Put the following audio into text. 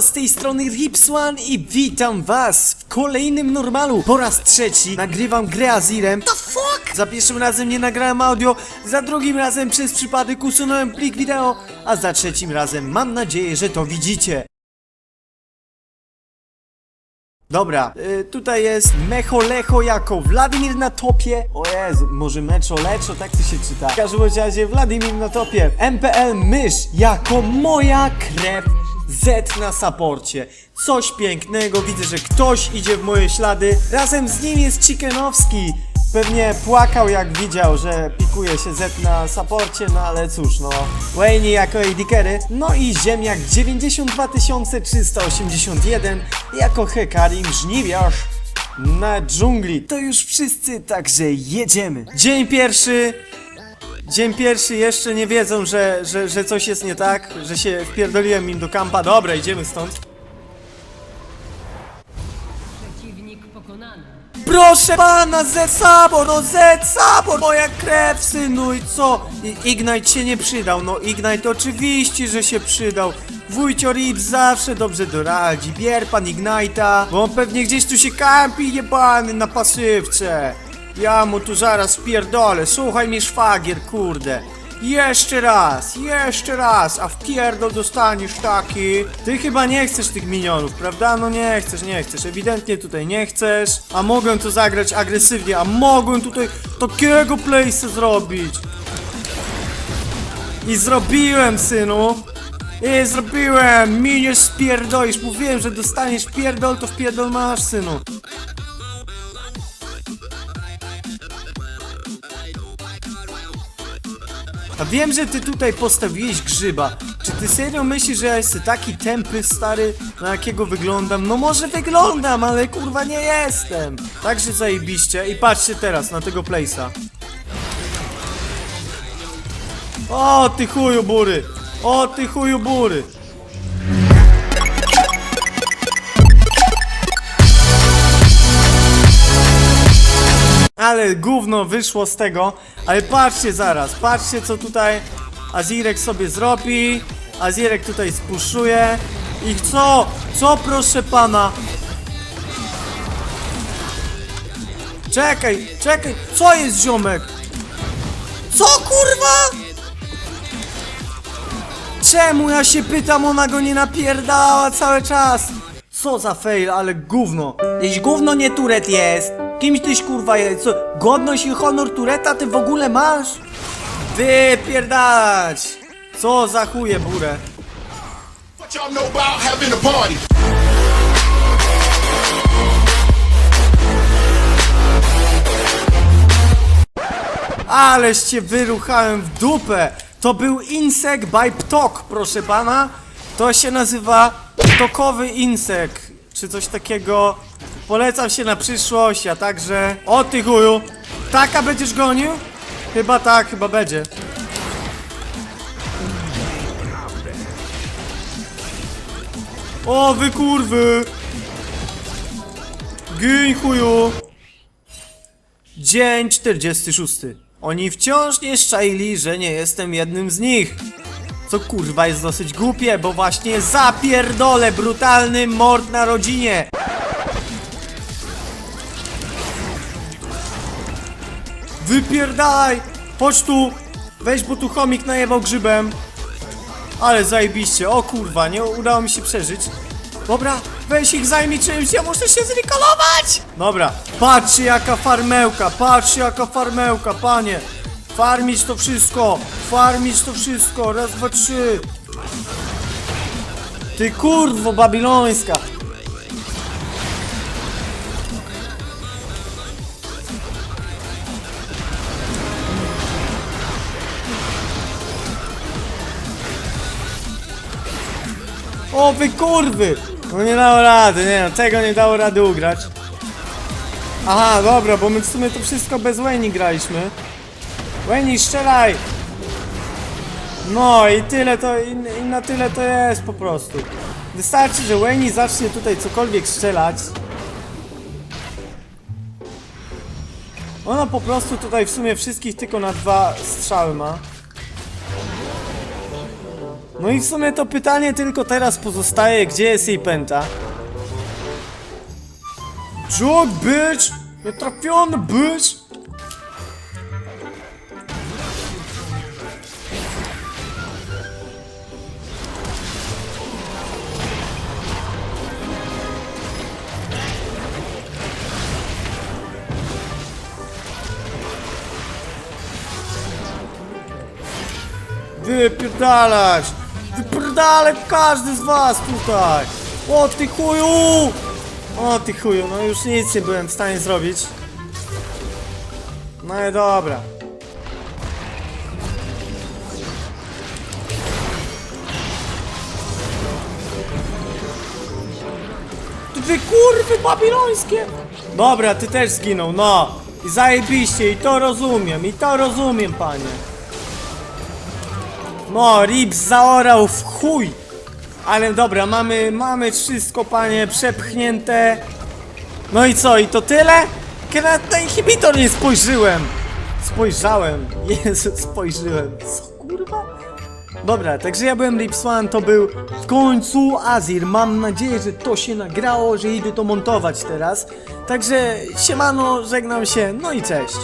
Z tej strony Ripswan i witam was w kolejnym normalu. Po raz trzeci nagrywam grę Azirem. The fuck? Za pierwszym razem nie nagrałem audio, za drugim razem przez przypadek usunąłem plik wideo, a za trzecim razem mam nadzieję, że to widzicie. Dobra, y, tutaj jest Mecho Lecho jako Wladimir na topie. O Jezu, może Mecho Leczo, tak to się czyta. W każdym razie Wladimir na topie. MPL Mysz jako moja krew. Z na saporcie. Coś pięknego, widzę, że ktoś idzie w moje ślady. Razem z nim jest Chickenowski. Pewnie płakał jak widział, że pikuje się Z na saporcie, no ale cóż, no. Wayne jako AD no i Ziemniak 92381 jako Hekarim Żniwiarz na dżungli. To już wszyscy, także jedziemy. Dzień pierwszy. Dzień pierwszy jeszcze nie wiedzą, że, że, że coś jest nie tak, że się wpierdoliłem im do kampa. Dobra, idziemy stąd. Przeciwnik pokonany. Proszę pana, Z Sabor, no Z Sabor, moja krew, synu i co? I Ignite się nie przydał, no Ignite oczywiście, że się przydał. Wójcio Rip zawsze dobrze doradzi, bier pan Ignite'a, bo on pewnie gdzieś tu się kampi jebany na pasywce. Ja mu tu zaraz pierdolę, słuchaj mi szwagier, kurde. Jeszcze raz, jeszcze raz, a w pierdol dostaniesz taki. Ty chyba nie chcesz tych minionów, prawda? No nie chcesz, nie chcesz, ewidentnie tutaj nie chcesz. A mogłem tu zagrać agresywnie, a mogłem tutaj takiego place'a zrobić. I zrobiłem, synu. I zrobiłem, mi nie spierdolisz. Mówiłem, że dostaniesz pierdol, to w pierdol masz, synu. Wiem, że ty tutaj postawiłeś grzyba. Czy ty serio myślisz, że ja jestem taki tępy, stary, na jakiego wyglądam? No może wyglądam, ale kurwa nie jestem. Także zajebiście. I patrzcie teraz na tego place'a. O, ty chuju bury! O, ty chuju bury! Ale gówno wyszło z tego. Ale patrzcie zaraz, patrzcie co tutaj Azirek sobie zrobi. Azirek tutaj spuszuje. I co? Co proszę pana? Czekaj, czekaj, co jest ziomek? Co kurwa? Czemu ja się pytam, ona go nie napierdalała cały czas? Co za fail, ale gówno. Jeś gówno nie turet jest. Kimś tyś kurwa jest? Co, godność i honor tureta ty w ogóle masz? Wypierdać! Co za chuje burę? Ależ cię wyruchałem w dupę! To był insek by ptok, proszę pana. To się nazywa ptokowy insek, czy coś takiego. Polecam się na przyszłość, a także... O ty chuju! Taka będziesz gonił? Chyba tak, chyba będzie. O wy kurwy! Gin chuju! Dzień 46. Oni wciąż nie szczaili, że nie jestem jednym z nich. Co kurwa jest dosyć głupie, bo właśnie zapierdolę brutalny mord na rodzinie. Wypierdalaj! Chodź tu! Weź, bo tu chomik najebał grzybem. Ale zajebiście, o kurwa, nie udało mi się przeżyć. Dobra, weź ich zajmij czymś, ja muszę się zrekolować! Dobra, patrzcie jaka farmełka, patrzcie jaka farmełka, panie! Farmić to wszystko, farmić to wszystko, raz, dwa, trzy. Ty kurwo babilońska! O wy kurwy! No nie dało rady, nie no, tego nie dało rady ugrać. Aha, dobra, bo my w sumie to wszystko bez Wayne graliśmy. Wayne, strzelaj! No i tyle to, i, i na tyle to jest po prostu. Wystarczy, że Wayne zacznie tutaj cokolwiek strzelać. Ona po prostu tutaj w sumie wszystkich tylko na dwa strzały ma. No i w sumie to pytanie tylko teraz pozostaje, gdzie jest jej pęta? Jog, bitch! Nietrafiony, bitch! Wypierdalać! Wypierdalać każdy z was tutaj! O ty chuju! O ty chuju, no już nic nie byłem w stanie zrobić. No i dobra. Wy kurwy babilońskie! Dobra, ty też zginął, no. I zajebiście, i to rozumiem, i to rozumiem, panie. No, Rips zaorał w chuj! Ale dobra, mamy, mamy wszystko, panie, przepchnięte. No i co, i to tyle? Kiedy na inhibitor nie spojrzyłem. Spojrzałem. Jezu, spojrzyłem. Co kurwa? Dobra, także ja byłem Rips One, to był w końcu Azir. Mam nadzieję, że to się nagrało, że idę to montować teraz. Także siemano, żegnam się, no i cześć.